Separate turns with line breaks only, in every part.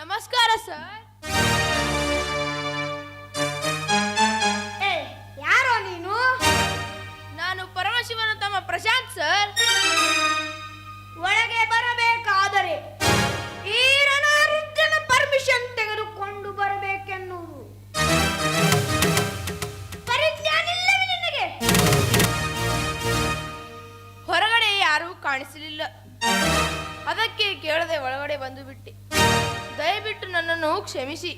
ನಮಸ್ಕಾರ ಸರ್ ಏ ಯಾರೋ ನೀನು? ನಾನು ಪರಮಶಿವನ ತಮ್ಮ ಪ್ರಶಾಂತ್ ಸರ್ ಒಳಗೆ ಬರಬೇಕಾದರೆ ಈ ರಣರುದ್ರನ ಪರ್ಮಿಷನ್ ತೆಗೆದುಕೊಂಡು ಬರಬೇಕೆನ್ನುವುದು. ಪರಿಜ್ಞಾನಿಲ್ಲವೇ ನಿನಗೆ?
ಹೊರಗಡೆ ಯಾರೂ ಕಾಣಿಸಲಿಲ್ಲ. ಅದಕ್ಕೆ ಕೇಳದೆ ಒಳಗಡೆ ಬಂದು ಬಿಟ್ಟೆ. ಕ್ಷಮಿಸಿ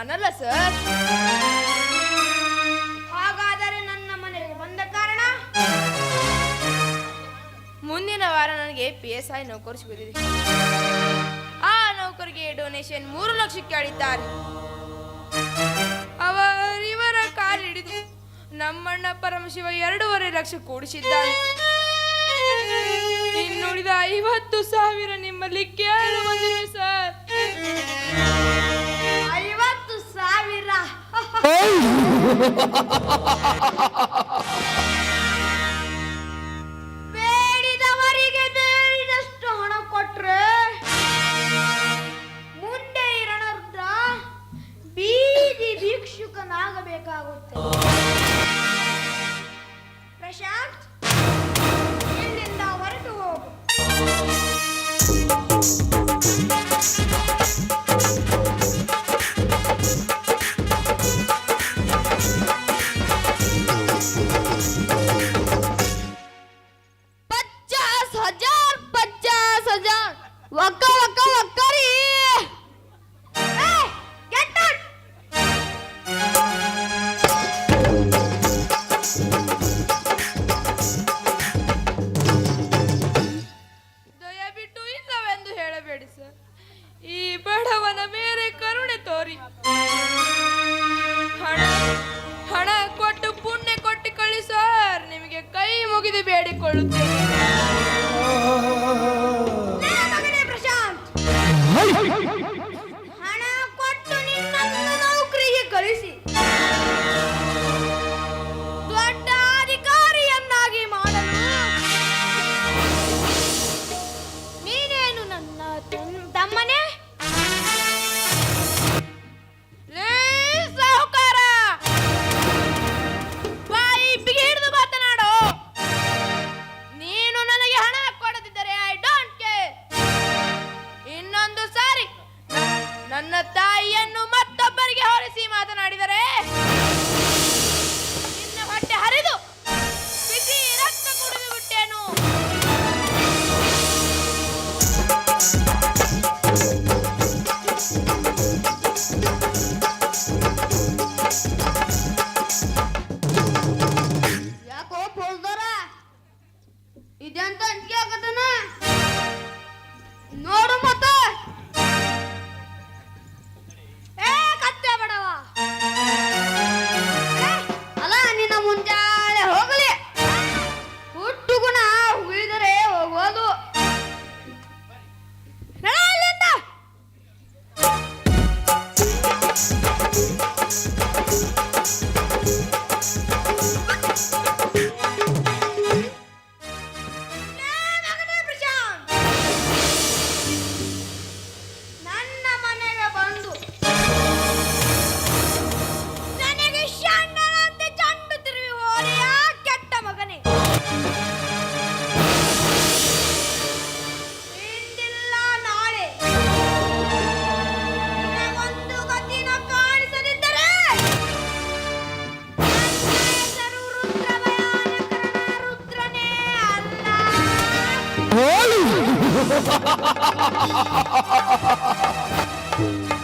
ನಾನಲ್ಲ ಸರ್
ಹಾಗಾದರೆ ನನ್ನ ಮನೆಗೆ ಬಂದ ಕಾರಣ?
ಮುಂದಿನ ವಾರ ನನಗೆ ಪಿ ಎಸ್ ಐ ನೌಕರಿ ಸಿಗುತ್ತಿದೆ. ಆ ನೌಕರಿಗೆ ಡೊನೇಷನ್ ಮೂರು ಲಕ್ಷಕ್ಕೆ ಕೇಳಿದ್ದಾರೆ ಅವರಿವರ ಕಾಲಿಡಿದು ನಮ್ಮಣ್ಣ ಪರಮಶಿವ ಎರಡೂವರೆ ಲಕ್ಷ ಕೂಡಿಸಿದ್ದಾರೆ ಇನ್ನುಳಿದ ಐವತ್ತು ಸಾವಿರ ನಿಮ್ಮಲ್ಲಿ ಕೇಳು
ಬೇಡಿದವರಿಗೆ ಬೇಡಿದಷ್ಟು ಹಣ ಕೊಟ್ರೆ ಮುಂದೆ ಈ ರಣರುದ್ರ ಬೀದಿ ಭಿಕ್ಷುಕನಾಗಬೇಕಾಗುತ್ತೆ Hey! Olho!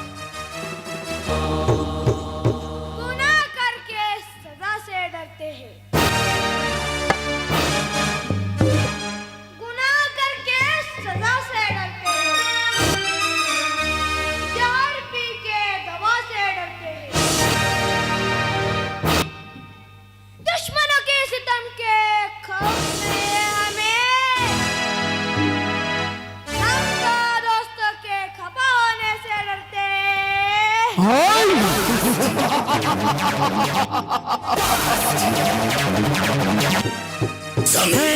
Something